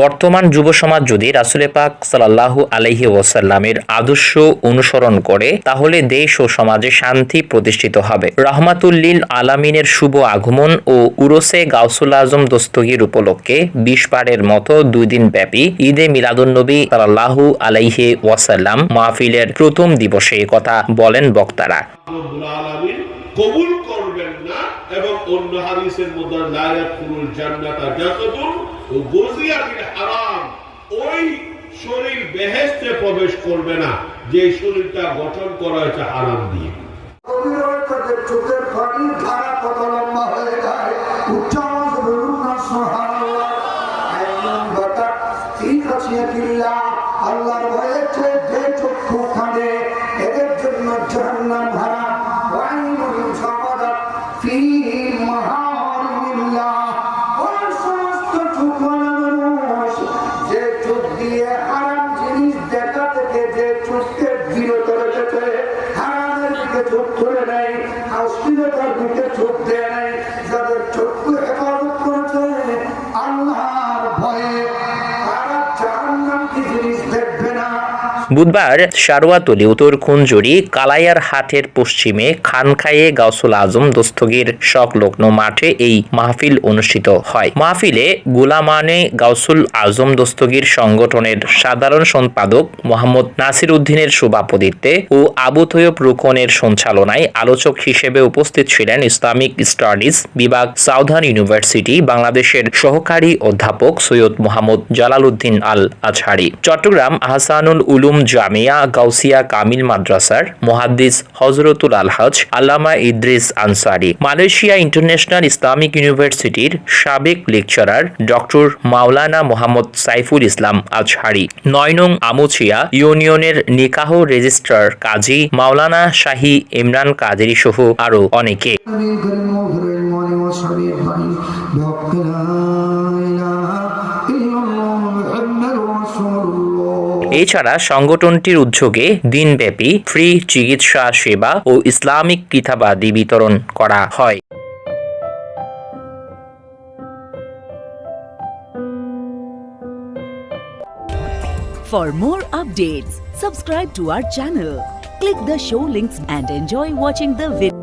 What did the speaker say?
বর্তমান যুব সমাজ যদি রাসুলে পাক সাল্লাল্লাহু আলাইহি ওয়াসাল্লামের আদর্শ অনুসরণ করে, তাহলে দেশ ও সমাজে শান্তি প্রতিষ্ঠিত হবে। রহমাতুল্লিল আলামিনের শুভ আগমন ও উরসে গাউসুল আজম দস্তগীর উপলক্ষে বিশ পারের মতো দুই দিন ব্যাপী ঈদে মিলাদুন্নবী সাল্লাল্লাহু আলাইহি ওয়াসাল্লাম মাহফিলের প্রথম দিবসে কথা বলেন বক্তারা। কবুল করবেন না এবং অন্য হাদিসের মধ্যে লা ইয়াদখুলুল জান্নাতা জাসাদুন ও গুজিয়াতিল হারাম। ওই শরীর বেহেশতে প্রবেশ করবে না যে শরীরটা গঠন করা হয়েছে হারাম দিয়ে। চোখের পানি ধারা কত লম্বা হয়ে যায় উচ্চ বলুন না সুবহানাল্লাহ একজন কথা ঠিক আছে কিল্লা আল্লাহর ভয়েতে যে চক্ষু কাঁদে এদের জন্য জাহান্নাম যে চোখকে সাথে হারানের দিকে চোখ তুলে নেয়, অশ্লীলতার দিকে চোখ দেয় নাই যাদের চক্ষু হেফাজত করেছে, আল্লাহর ভয়ে তারা জাহান্নাম কি জিনিস বুধবার সারোয়াতলি উত্তর কুঞ্জুরি কালাইয়ার হাটের পশ্চিমে খানখায়ে গাউসুল আজম দস্তগীর সংলগ্ন মাঠে এই মাহফিল অনুষ্ঠিত হয়। মাহফিলে গুলামানে গাউসুল আজম দস্তগীর সংগঠনের সাধারণ সম্পাদক মোহাম্মদ নাসির উদ্দিনের সভাপতিত্বে ও আবু তৈয়ব রুকনের সঞ্চালনায় আলোচক হিসেবে উপস্থিত ছিলেন ইসলামিক স্টাডিজ বিভাগ সাউদার্ন ইউনিভার্সিটি বাংলাদেশের সহকারী অধ্যাপক সৈয়দ মোহাম্মদ জালালউদ্দিন আল আজহারি। চট্টগ্রাম আহসানুল উলুম জামিয়া গাউসিয়া কামিল মাদ্রাসার মুহাদ্দিস হজরতুল আলহাজ আল্লামা Idris Ansari, Malaysia international Islamic ইউনিভার্সিটির সাবেক লেকচারার ডক্টর মাওলানা মোহাম্মদ সাইফুল ইসলাম আজহারি, নয় নং ইউনিয়নের নিকাহ রেজিস্ট্রার কাজী মাওলানা শাহী ইমরান কাদেরি সহ আরও অনেকে। এছাড়া সংগঠনটির উদ্যোগে দিনব্যাপী ফ্রি চিকিৎসা সেবা ও ইসলামিক কিতাবাদি বিতরণ করা হয় For more updates, subscribe to our channel, click the show links and enjoy watching the video.